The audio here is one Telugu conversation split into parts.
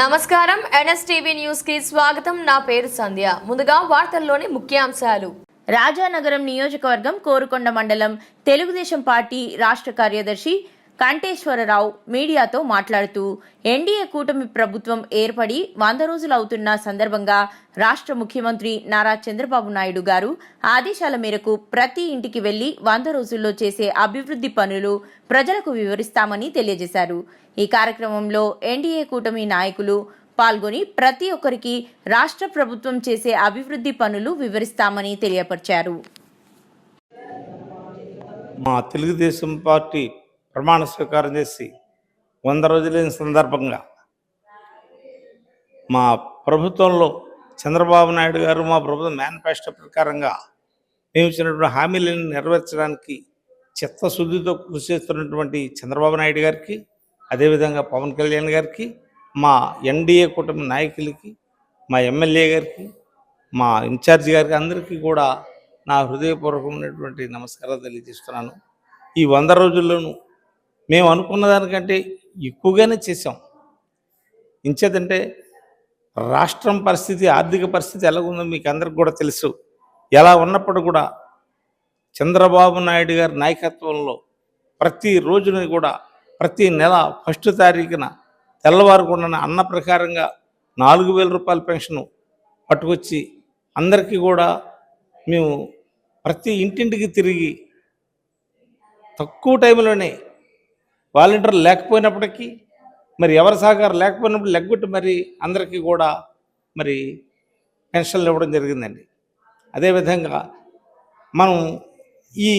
నమస్కారం. ఎన్ఎస్టీవీ న్యూస్కి స్వాగతం. నా పేరు సంధ్య. ముందుగా వార్తల్లోని ముఖ్యాంశాలు. రాజానగరం నియోజకవర్గం కోరుకొండ మండలం తెలుగుదేశం పార్టీ రాష్ట్ర కార్యదర్శి కంటేశ్వరరావు మీడియాతో మాట్లాడుతూ ఎన్డీఏ కూటమి ప్రభుత్వం ఏర్పడి వంద రోజులు అవుతున్న సందర్భంగా రాష్ట్ర ముఖ్యమంత్రి నారా చంద్రబాబు నాయుడు గారు ఆదేశాల మేరకు ప్రతి ఇంటికి వెళ్ళి వంద రోజుల్లో చేసే అభివృద్ధి పనులు ప్రజలకు వివరిస్తామని తెలియజేశారు. ఈ కార్యక్రమంలో ఎన్డీఏ కూటమి నాయకులు పాల్గొని ప్రతి ఒక్కరికి రాష్ట్ర ప్రభుత్వం చేసే అభివృద్ధి పనులు వివరిస్తామని తెలియపరిచారు. మా తెలుగుదేశం పార్టీ ప్రమాణ స్వీకారం చేసి వంద రోజులైన సందర్భంగా మా ప్రభుత్వంలో చంద్రబాబు నాయుడు గారు మా ప్రభుత్వం మేనిఫెస్టో ప్రకారంగా మేము ఇచ్చినటువంటి హామీలను నెరవేర్చడానికి చిత్తశుద్ధితో కృషి చేస్తున్నటువంటి చంద్రబాబు నాయుడు గారికి అదేవిధంగా పవన్ కళ్యాణ్ గారికి మా ఎన్డీఏ కుటుంబ నాయకులకి మా ఎమ్మెల్యే గారికి మా ఇన్ఛార్జి గారికి అందరికీ కూడా నా హృదయపూర్వకమైనటువంటి నమస్కారాలు తెలియజేస్తున్నాను. ఈ వంద రోజుల్లోనూ మేము అనుకున్న దానికంటే ఎక్కువగానే చేసాం ఇంచేదంటే రాష్ట్రం పరిస్థితి ఆర్థిక పరిస్థితి ఎలాగుందో మీకు అందరికి కూడా తెలుసు. ఎలా ఉన్నప్పుడు కూడా చంద్రబాబు నాయుడు గారి నాయకత్వంలో ప్రతి రోజున కూడా ప్రతి నెల ఫస్ట్ తారీఖున తెల్లవారుకుండా అన్న ప్రకారంగా నాలుగు వేల రూపాయల పెన్షను పట్టుకొచ్చి అందరికీ కూడా మేము ప్రతి ఇంటింటికి తిరిగి తక్కువ టైంలోనే వాలంటీర్లు లేకపోయినప్పటికీ మరి ఎవరి సహకారం లేకపోయినప్పుడు లెగ్గొట్టి మరి అందరికీ కూడా మరి పెన్షన్లు ఇవ్వడం జరిగిందండి. అదేవిధంగా మనం ఈ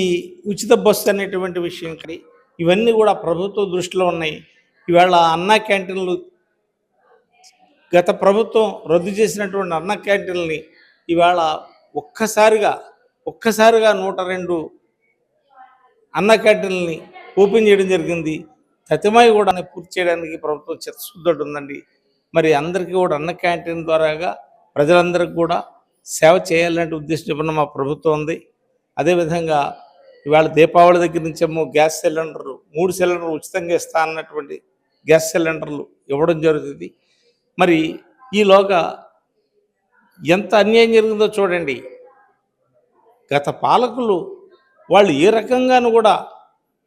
ఉచిత బస్సు అనేటువంటి విషయం కానీ ఇవన్నీ కూడా ప్రభుత్వ దృష్టిలో ఉన్నాయి. ఇవాళ అన్నా క్యాంటీన్లు గత ప్రభుత్వం రద్దు చేసినటువంటి అన్న క్యాంటీన్లని ఇవాళ ఒక్కసారిగా ఒక్కసారిగా నూట రెండు అన్న క్యాంటీన్లని ఓపెన్ చేయడం జరిగింది. తతిమాయి కూడా పూర్తి చేయడానికి ప్రభుత్వం చిత్తశుద్ధి ఉందండి మరి అందరికీ కూడా అన్న క్యాంటీన్ ద్వారాగా ప్రజలందరికీ కూడా సేవ చేయాలంటే ఉద్దేశం చెప్పిన మా ప్రభుత్వం ఉంది. అదేవిధంగా ఇవాళ దీపావళి దగ్గర నుంచేమో గ్యాస్ సిలిండర్లు మూడు సిలిండర్లు ఉచితంగా ఇస్తా అన్నటువంటి గ్యాస్ సిలిండర్లు ఇవ్వడం జరుగుతుంది. మరి ఈలోగా ఎంత అన్యాయం జరిగిందో చూడండి. గత పాలకులు వాళ్ళు ఏ రకంగానూ కూడా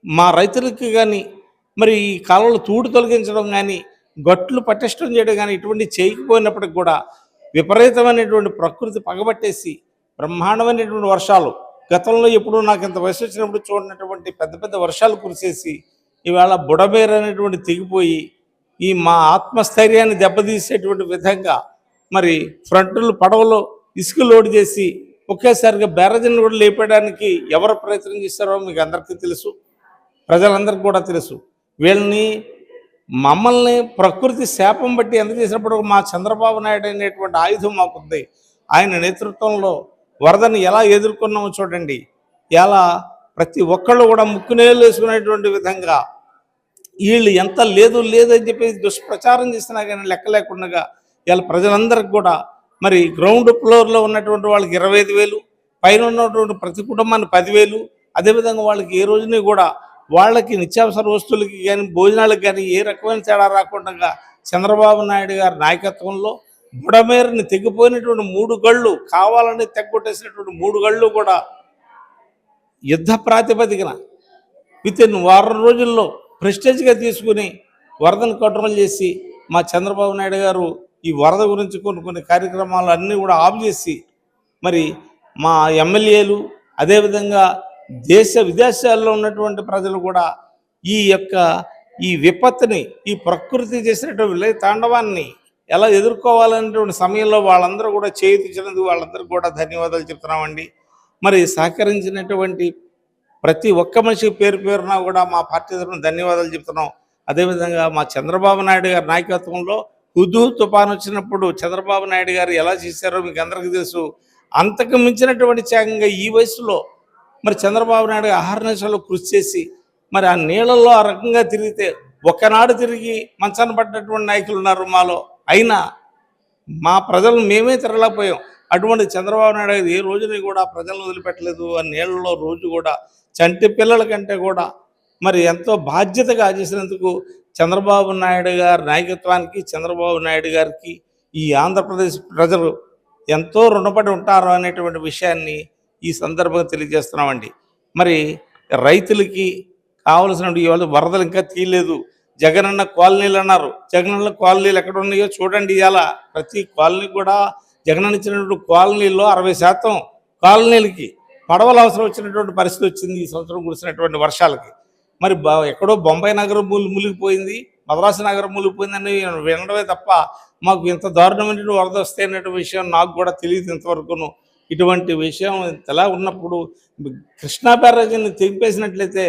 మా రైతులకి కానీ మరి ఈ కాలంలో తూడు తొలగించడం కానీ గట్లు పటిష్టం చేయడం కానీ ఇటువంటి చేయకపోయినప్పటికి కూడా విపరీతమైనటువంటి ప్రకృతి పగబట్టేసి బ్రహ్మాండమైనటువంటి వర్షాలు గతంలో ఎప్పుడు నాకు ఇంత వయసు వచ్చినప్పుడు చూడనటువంటి పెద్ద పెద్ద వర్షాలు కురిసేసి ఇవాళ బుడబేరు అనేటువంటి తెగిపోయి ఈ మా ఆత్మస్థైర్యాన్ని దెబ్బతీసేటువంటి విధంగా మరి ఫ్రంట్లు పడవలో ఇసుక లోడ్ చేసి ఒకేసారిగా బ్యారేజీని కూడా లేపడానికి ఎవరు ప్రయత్నం చేస్తారో మీకు అందరికీ తెలుసు. ప్రజలందరికీ కూడా తెలుసు. వీళ్ళని మమ్మల్ని ప్రకృతి శాపం బట్టి ఎంత చేసినప్పుడు మా చంద్రబాబు నాయుడు అనేటువంటి ఆయుధం మాకుంది. ఆయన నేతృత్వంలో వరదని ఎలా ఎదుర్కొన్నామో చూడండి. ఎలా ప్రతి ఒక్కళ్ళు కూడా ముక్కునేలు వేసుకునేటువంటి విధంగా వీళ్ళు ఎంత లేదు లేదని చెప్పి చెప్పేసి దుష్ప్రచారం చేసినా కానీ లెక్క లేకుండా ఇలా ప్రజలందరికీ కూడా మరి గ్రౌండ్ ఫ్లోర్లో ఉన్నటువంటి వాళ్ళకి ఇరవై ఐదు వేలు పైన ఉన్నటువంటి ప్రతి కుటుంబానికి పదివేలు అదేవిధంగా వాళ్ళకి ఏ రోజుని కూడా వాళ్ళకి నిత్యావసర వస్తువులకి కానీ భోజనాలకు కానీ ఏ రకమైన తేడా రాకుండా చంద్రబాబు నాయుడు గారి నాయకత్వంలో బుడమేరుని తెగిపోయినటువంటి మూడు గళ్ళు కావాలని తెగ్గొట్టేసినటువంటి మూడు గళ్ళు కూడా యుద్ధ ప్రాతిపదికన విత్ ఇన్ వారం రోజుల్లో ప్రెస్టేజ్గా తీసుకుని వరదను కంట్రోల్ చేసి మా చంద్రబాబు నాయుడు గారు ఈ వరద గురించి కొన్ని కొన్ని కార్యక్రమాలు అన్నీ కూడా ఆఫ్ చేసి మరి మా ఎమ్మెల్యేలు అదేవిధంగా దేశ విదేశాల్లో ఉన్నటువంటి ప్రజలు కూడా ఈ యొక్క ఈ విపత్తుని ఈ ప్రకృతి చేసినటువంటి విలయ తాండవాన్ని ఎలా ఎదుర్కోవాలనేటువంటి సమయంలో వాళ్ళందరూ కూడా చేయించినందుకు వాళ్ళందరూ కూడా ధన్యవాదాలు చెప్తున్నామండి. మరి సహకరించినటువంటి ప్రతి ఒక్క మనిషి పేరు పేరున కూడా మా పార్టీ తరఫున ధన్యవాదాలు చెప్తున్నాం. అదేవిధంగా మా చంద్రబాబు నాయుడు గారి నాయకత్వంలో హుదు తుఫాన్ వచ్చినప్పుడు చంద్రబాబు నాయుడు గారు ఎలా చేశారో మీకు అందరికీ తెలుసు. అంతకు మించినటువంటి త్యాగంగా ఈ వయసులో మరి చంద్రబాబు నాయుడు గారు కృషి చేసి మరి ఆ నీళ్ళల్లో ఆ రకంగా తిరిగితే ఒక్కనాడు తిరిగి మంచాన పడ్డటువంటి నాయకులు ఉన్నారు మాలో. అయినా మా ప్రజలు మేమే తిరగలేకపోయాం. అటువంటి చంద్రబాబు నాయుడు గారు ఏ రోజుని కూడా ప్రజలను వదిలిపెట్టలేదు. ఆ నీళ్ళలో రోజు కూడా చంటి పిల్లల కంటే కూడా మరి ఎంతో బాధ్యతగా చేసినందుకు చంద్రబాబు నాయుడు గారి నాయకత్వానికి చంద్రబాబు నాయుడు గారికి ఈ ఆంధ్రప్రదేశ్ ప్రజలు ఎంతో రుణపడి ఉంటారు అనేటువంటి విషయాన్ని ఈ సందర్భంగా తెలియజేస్తున్నామండి. మరి రైతులకి కావలసిన ఇవాళ వరదలు ఇంకా తీయలేదు. జగనన్న కాలనీలు అన్నారు. జగనన్న కాలనీలు ఎక్కడ ఉన్నాయో చూడండి ఇవాళ. ప్రతి కాలనీ కూడా జగనన్న ఇచ్చినటువంటి కాలనీల్లో అరవై శాతం కాలనీలకి పడవలు అవసరం వచ్చినటువంటి పరిస్థితి వచ్చింది ఈ సంవత్సరం కురిసినటువంటి వర్షాలకి. మరి ఎక్కడో బొంబాయి నగరం ములి మునిగిపోయింది. మద్రాసు నగరం మునిగిపోయిందని వినడమే తప్ప మాకు ఇంత దారుణమైన వరద వస్తే అనేటువంటి విషయం నాకు కూడా తెలియదు ఇంతవరకును. ఇటువంటి విషయం ఎలా ఉన్నప్పుడు కృష్ణా బ్యారేజీని తెంపేసినట్లయితే